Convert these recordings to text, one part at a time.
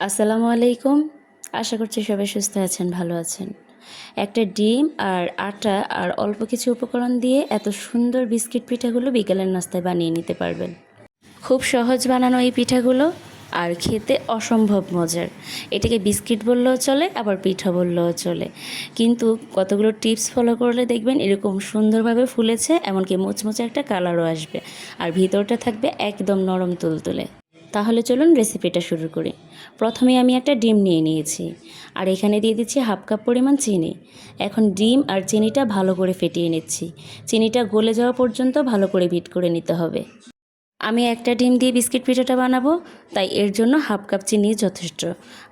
আসসালামু আলাইকুম। আশা করছি সবাই সুস্থ আছেন, ভালো আছেন। একটা ডিম আর আটা আর অল্প কিছু উপকরণ দিয়ে এত সুন্দর বিস্কিট পিঠাগুলো বিকেলের নাস্তায় বানিয়ে নিতে পারবেন। খুব সহজ বানানো এই পিঠাগুলো আর খেতে অসম্ভব মজার। এটাকে বিস্কিট বললেও চলে, আবার পিঠা বললেও চলে। কিন্তু কতগুলো টিপস ফলো করলে দেখবেন এরকম সুন্দরভাবে ফুলেছে, এমনকি মুচমুচে একটা কালারও আসবে। আর ভিতরটা থাকবে একদম নরম তুলতুলে। তাহলে চলুন রেসিপিটা শুরু করি। প্রথমে আমি একটা ডিম নিয়ে নিয়েছি, আর এখানে দিয়ে দিচ্ছি হাফ কাপ পরিমাণ চিনি। এখন ডিম আর চিনিটা ভালো করে ফেটিয়ে নিচ্ছি। চিনিটা গলে যাওয়া পর্যন্ত ভালো করে বিট করে নিতে হবে। আমি একটা ডিম দিয়ে বিস্কিট পিঠাটা বানাবো, তাই এর জন্য হাফ কাপ চিনি যথেষ্ট।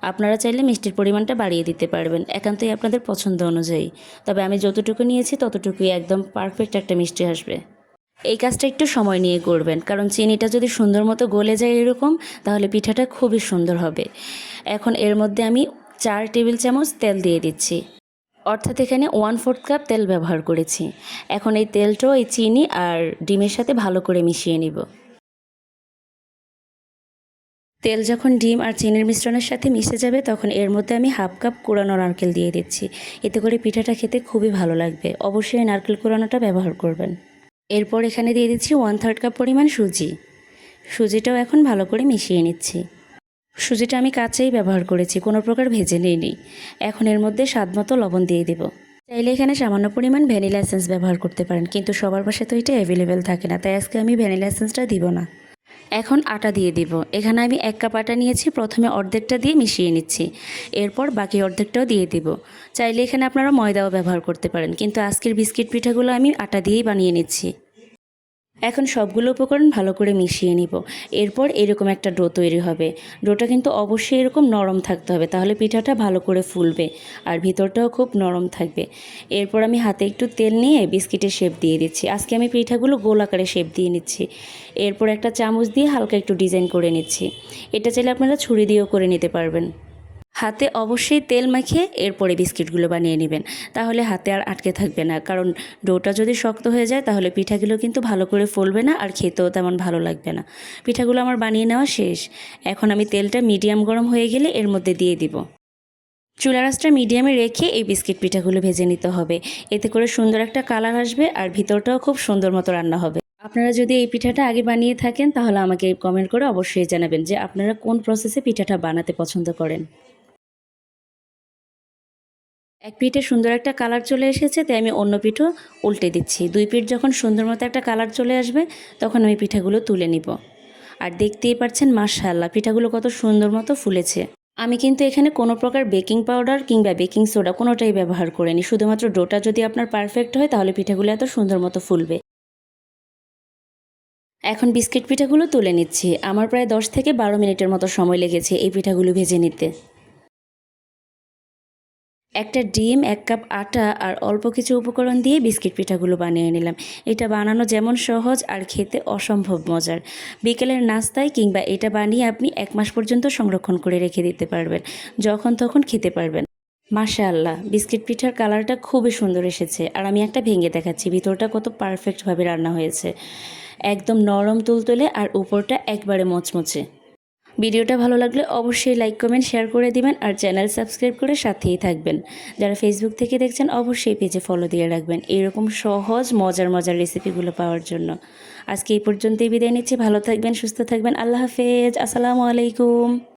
আপনারা চাইলে মিষ্টির পরিমাণটা বাড়িয়ে দিতে পারবেন, একান্তই আপনাদের পছন্দ অনুযায়ী। তবে আমি যতটুকু নিয়েছি ততটুকুই একদম পারফেক্ট একটা মিষ্টি আসবে। এই কাজটা একটু সময় নিয়ে করবেন। কারণ চিনিটা যদি সুন্দর মতো গলে যায় এরকম, তাহলে পিঠাটা খুবই সুন্দর হবে। এখন এর মধ্যে আমি চার টেবিল চামচ তেল দিয়ে দিচ্ছি। অর্থাৎ এখানে ওয়ান ফোর্থ কাপ তেল ব্যবহার করেছি। এখন এই তেলটাও এই চিনি আর ডিমের সাথে ভালো করে মিশিয়ে নিব। তেল যখন ডিম আর চিনির মিশ্রণের সাথে মিশে যাবে, তখন এর মধ্যে আমি হাফ কাপ কুড়ানো নারকেল দিয়ে দিচ্ছি। এতে করে পিঠাটা খেতে খুবই ভালো লাগবে। অবশ্যই নারকেল কুড়ানোটা ব্যবহার করবেন। এরপর এখানে দিয়ে দিচ্ছি ওয়ান থার্ড কাপ পরিমাণ সুজি। সুজিটাও এখন ভালো করে মিশিয়ে নিচ্ছি। সুজিটা আমি কাঁচেই ব্যবহার করেছি, কোনো প্রকার ভেজে নিইনি। এখন এর মধ্যে স্বাদ মতো লবণ দিয়ে দেব। চাইলে এখানে সামান্য পরিমাণ ভ্যানিলা এসেন্স ব্যবহার করতে পারেন, কিন্তু সবার পাশে তো এটা অ্যাভেলেবেল থাকে না, তাই আজকে আমি ভ্যানিলা এসেন্সটা দিব না। এখন আটা দিয়ে দিব। এখানে আমি এক কাপ আটা নিয়েছি, প্রথমে অর্ধেকটা দিয়ে মিশিয়ে নিচ্ছি। এরপর বাকি অর্ধেকটাও দিয়ে দিব। চাইলে এখানে আপনারা ময়দাও ব্যবহার করতে পারেন, কিন্তু আজকের বিস্কিট পিঠাগুলো আমি আটা দিয়েই বানিয়ে নিচ্ছি। এখন সবগুলো উপকরণ ভালো করে মিশিয়ে নিব। এরপর এরকম একটা ডো তৈরি হবে। ডোটা কিন্তু অবশ্যই এরকম নরম থাকতে হবে, তাহলে পিঠাটা ভালো করে ফুলবে আর ভিতরটাও খুব নরম থাকবে। এরপর আমি হাতে একটু তেল নিয়ে বিস্কিটের শেপ দিয়ে দিচ্ছি। আজকে আমি পিঠাগুলো গোল আকারে শেপ দিয়ে নিচ্ছি। এরপর একটা চামচ দিয়ে হালকা একটু ডিজাইন করে নিচ্ছি। এটা চাইলে আপনারা ছুরি দিয়েও করে নিতে পারবেন। হাতে অবশ্যই তেল মাখিয়ে এরপরে বিস্কিটগুলো বানিয়ে নেবেন। তাহলে হাতে আর আটকে থাকবে না। কারণ ডোটা যদি শক্ত হয়ে যায়, তাহলে পিঠাগুলো কিন্তু ভালো করে ফলবে না আর খেতেও তেমন ভালো লাগবে না। পিঠাগুলো আমার বানিয়ে নেওয়া শেষ। এখন আমি তেলটা মিডিয়াম গরম হয়ে গেলে এর মধ্যে দিয়ে দিব। চুলা রাসটা মিডিয়ামে রেখে এই বিস্কিট পিঠাগুলো ভেজে নিতে হবে। এতে করে সুন্দর একটা কালার আসবে আর ভিতরটাও খুব সুন্দর মতো রান্না হবে। আপনারা যদি এই পিঠাটা আগে বানিয়ে থাকেন, তাহলে আমাকে কমেন্ট করে অবশ্যই জানাবেন যে আপনারা কোন প্রসেসে পিঠাটা বানাতে পছন্দ করেন। এক পিঠে সুন্দর একটা কালার চলে এসেছে, তাই আমি অন্য পিঠও উল্টে দিচ্ছি। দুই পিঠ যখন সুন্দর মতো একটা কালার চলে আসবে, তখন আমি পিঠাগুলো তুলে নিব। আর দেখতেই পাচ্ছেন মাশাল্লাহ পিঠাগুলো কত সুন্দর মতো ফুলেছে। আমি কিন্তু এখানে কোনো প্রকার বেকিং পাউডার কিংবা বেকিং সোডা কোনোটাই ব্যবহার করিনি। শুধুমাত্র ডোটা যদি আপনার পারফেক্ট হয়, তাহলে পিঠাগুলো এত সুন্দর মতো ফুলবে। এখন বিস্কিট পিঠাগুলো তুলে নিচ্ছি। আমার প্রায় দশ থেকে বারো মিনিটের মতো সময় লেগেছে এই পিঠাগুলো ভেজে নিতে। একটা ডিম, এক কাপ আটা আর অল্প কিছু উপকরণ দিয়ে বিস্কিট পিঠাগুলো বানিয়ে নিলাম। এটা বানানো যেমন সহজ আর খেতে অসম্ভব মজার। বিকেলের নাস্তায় কিংবা এটা বানিয়ে আপনি এক মাস পর্যন্ত সংরক্ষণ করে রেখে দিতে পারবেন, যখন তখন খেতে পারবেন। মাশা আল্লাহ বিস্কিট পিঠার কালারটা খুবই সুন্দর এসেছে আর আমি একটা ভেঙে দেখাচ্ছি, ভিতরটা কত পারফেক্টভাবে রান্না হয়েছে। একদম নরম তুলতুলে আর উপরটা একবারে মচমচে। ভিডিওটা ভালো লাগলে অবশ্যই লাইক, কমেন্ট, শেয়ার করে দিবেন আর চ্যানেল সাবস্ক্রাইব করে সাথেই থাকবেন। যারা ফেসবুক থেকে দেখছেন, অবশ্যই পেজে ফলো দিয়ে রাখবেন। এরকম সহজ, মজার মজার রেসিপিগুলো পাওয়ার জন্য। আজকে এই পর্যন্তই বিদায় নিচ্ছি। ভালো থাকবেন, সুস্থ থাকবেন। আল্লাহ হাফেজ। আসসালামু আলাইকুম।